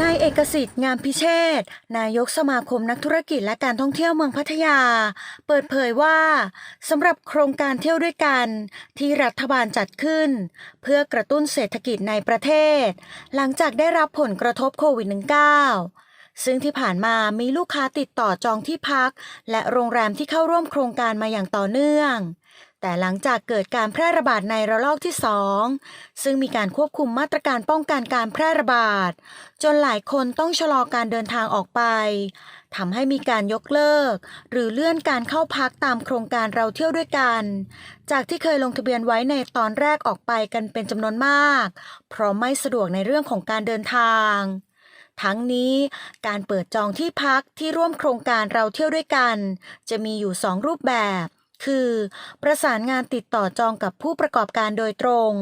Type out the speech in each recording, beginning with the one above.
นายเอกสิทธิ์งามพิเชษนายกสมาคมนักธุรกิจและการท่องเที่ยวเมืองพัทยา เปิดเผยว่าสำหรับโครงการเที่ยวด้วยกัน ที่รัฐบาลจัดขึ้น เพื่อกระตุ้นเศรษฐกิจในประเทศ หลังจากได้รับผลกระทบโควิด -19 ซึ่งที่ผ่านมามีลูกค้าติดต่อจองที่พัก และโรงแรมที่เข้าร่วมโครงการมาอย่างต่อเนื่อง แต่หลังจากเกิดการแพร่ระบาดในระลอกที่ 2 ซึ่งมีการควบคุมมาตรการป้องกันการแพร่ระบาด จนหลายคนต้องชะลอการเดินทางออกไปทำให้มีการยกเลิก หรือเลื่อนการเข้าพักตามโครงการเราเที่ยวด้วยกัน จากที่เคยลงทะเบียนไว้ในตอนแรกออกไปกันเป็นจำนวนมาก เพราะไม่สะดวกในเรื่องของการเดินทาง ทั้งนี้การเปิดจองที่พักที่ร่วมโครงการเราเที่ยวด้วยกัน จะมีอยู่ 2 รูปแบบ คือ ประสานงานติดต่อจองกับผู้ประกอบการโดยตรง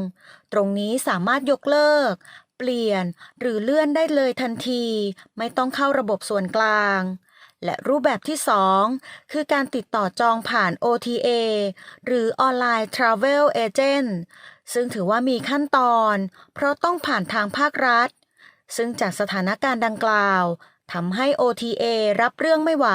ตรงนี้สามารถยกเลิก เปลี่ยน หรือเลื่อนได้เลยทันที ไม่ต้องเข้าระบบส่วนกลาง และรูปแบบที่ 2 คือการติดต่อจองผ่าน OTA หรือ Online Travel Agent ซึ่งถือว่ามีขั้นตอน เพราะต้องผ่านทางภาครัฐซึ่งจากสถานการณ์ดังกล่าว ทำให้ OTA รับเรื่องไม่ไหว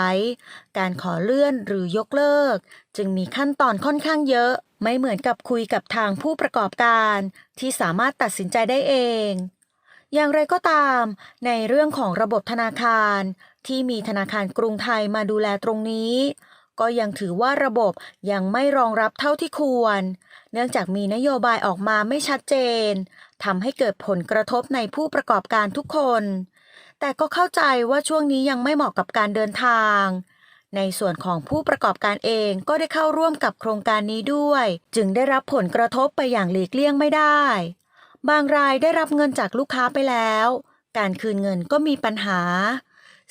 การขอเลื่อนหรือยกเลิก จึงมีขั้นตอนค่อนข้างเยอะ ไม่เหมือนกับคุยกับทางผู้ประกอบการ ที่สามารถตัดสินใจได้เอง อย่างไรก็ตาม ในเรื่องของระบบธนาคาร ที่มีธนาคารกรุงไทยมาดูแลตรงนี้ ก็ยังถือว่าระบบยังไม่รองรับเท่าที่ควร เนื่องจากมีนโยบายออกมาไม่ชัดเจนทำให้เกิดผลกระทบในผู้ประกอบการทุกคน แต่ก็เข้าใจว่าช่วงนี้ยังไม่เหมาะกับการเดินทาง ในส่วนของผู้ประกอบการเองก็ได้เข้าร่วมกับโครงการนี้ด้วย จึงได้รับผลกระทบไปอย่างหลีกเลี่ยงไม่ได้ บางรายได้รับเงินจากลูกค้าไปแล้ว การคืนเงินก็มีปัญหา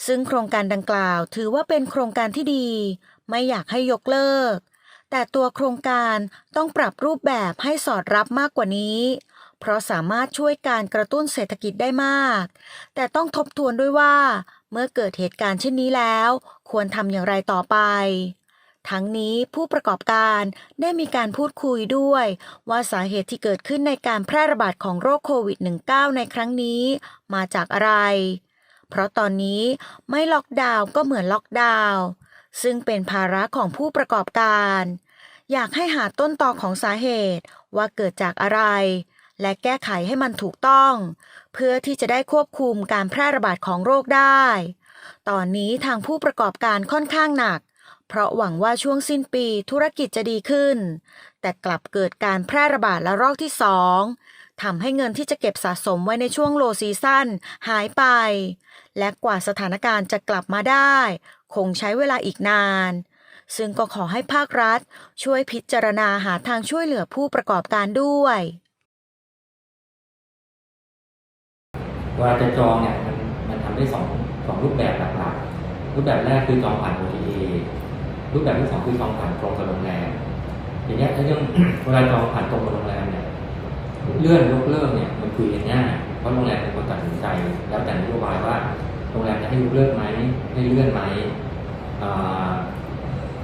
ซึ่งโครงการดังกล่าวถือว่าเป็นโครงการที่ดี ไม่อยากให้ยกเลิก แต่ตัวโครงการต้องปรับรูปแบบให้สอดรับมากกว่านี้ เพราะสามารถช่วยการกระตุ้นเศรษฐกิจได้มาก แต่ต้องทบทวนด้วยว่า เมื่อเกิดเหตุการณ์เช่นนี้แล้ว ควรทำอย่างไรต่อไป ทั้งนี้ผู้ประกอบการได้มีการพูดคุยด้วย ว่าสาเหตุที่เกิดขึ้นในการแพร่ระบาดของโรคโควิด -19 ในครั้งนี้ มาจากอะไร เพราะตอนนี้ไม่ล็อกดาวน์ก็เหมือนล็อกดาวน์ซึ่งเป็นภาระของผู้ประกอบการ อยากให้หาต้นตอของสาเหตุว่าเกิดจากอะไร และแก้ไขให้มันถูกต้อง เพื่อที่จะได้ควบคุมการแพร่ระบาดของโรคได้ ตอนนี้ทางผู้ประกอบการค่อนข้างหนัก เพราะหวังว่าช่วงสิ้นปีธุรกิจจะดีขึ้น แต่กลับเกิดการแพร่ระบาดระลอกที่สองทำให้เงินที่จะเก็บสะสมไว้ในช่วงโลซีซั่นหายไป และกว่าสถานการณ์จะกลับมาได้ คงใช้เวลาอีกนาน ซึ่งก็ขอให้ภาครัฐ ช่วยพิจารณาหาทางช่วยเหลือผู้ประกอบการด้วย เวลาจะจองเนี่ยมันมันทำได้สองสองรูปแบบหลักๆรูปแบบแรกคือจองผ่าน OTA รูปแบบที่สองคือจองผ่านตรงกับโรงแรมอย่างเงี้ยถ้าเรื่องเวลาจองผ่านตรงกับโรงแรมเนี่ยเลื่อนยกเลิกเนี่ยมันคุยกันง่ายเพราะโรงแรมเป็นคนตัดสินใจ แล้วแต่นโยบายว่าโรงแรมจะให้ยกเลิกไหมให้เลื่อนไหม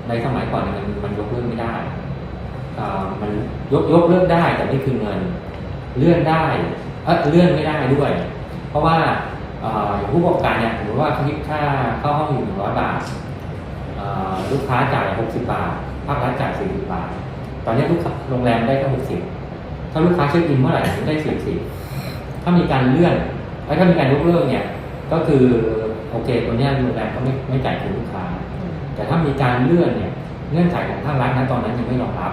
ในสมัยก่อนเนี่ยมันมันยกเลิกไม่ได้มันยกยกเลิกได้แต่ไม่คืนเงิน เลื่อนได้เออเลื่อนไม่ได้ด้วย เพราะว่าอย่างผู้ประกอบการเนี่ยสมมติว่าคิดค่าเข้าห้องอยู่หนึ่งร้อยบาทลูกค้าจ่ายหกสิบาท ภาครัฐจ่ายสี่สิบาท ตอนนี้ลูกโรงแรมได้แค่หกสิบถ้าลูกค้าเช็คอินเมื่อไหร่ถึงได้สี่สิบถ้ามีการเลื่อนไอ้ถ้ามีการยกเลิกเนี่ย ก็คือโอเคตัวนี้โรงแรมก็ไม่ไม่จ่ายคืนลูกค้า แต่ถ้ามีการเลื่อนเนี่ยเงื่อนไขของภาครัฐนะตอนนั้นยังไม่รองรับ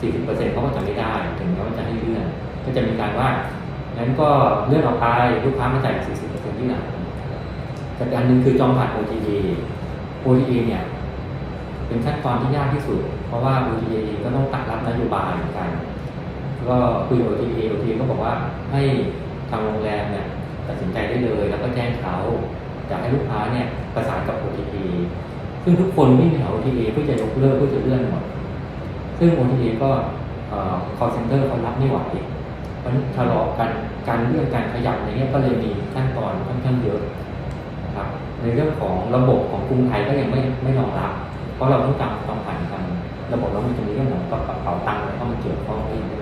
40%เขาก็จะไม่ได้ ถึงแม้ว่าจะให้เลื่อน ก็จะมีการว่า งั้นก็เลื่อนออกไปลูกค้ามาจ่าย40%ที่หลังแต่อันหนึ่งคือจองผ่าน OTA OTA เนี่ยเป็นขั้นตอนที่ยากที่สุด เพราะว่า OTA ก็ต้องตัดรับนโยบายเหมือนกัน ก็คุย OTA OTA ก็บอกว่าให้ทางโรงแรมเนี่ยตัดสินใจได้เลย แล้วก็แจ้งเขาอยากให้ลูกค้าเนี่ยประสานกับ OTA ซึ่งทุกคนวิ่งไปหา OTA เพื่อจะยกเลิกเพื่อจะเลื่อนหมด ซึ่ง OTA ก็ call center เขารับไม่ไหว เพรทะเลาะกันการเรื่องการขยับอะไรเงี้ยก็เลยมีขั้นตอนค่อนข้างเยอะนะครับ ในเรื่องของระบบของกรุงไทยก็ยังไม่ไม่รองรับ เพราะเราต้องจำต้องผ่านกันระบบเรามันจะมีเรื่องของกระเป๋าตังค์เข้ามาเกี่ยวข้องด้วย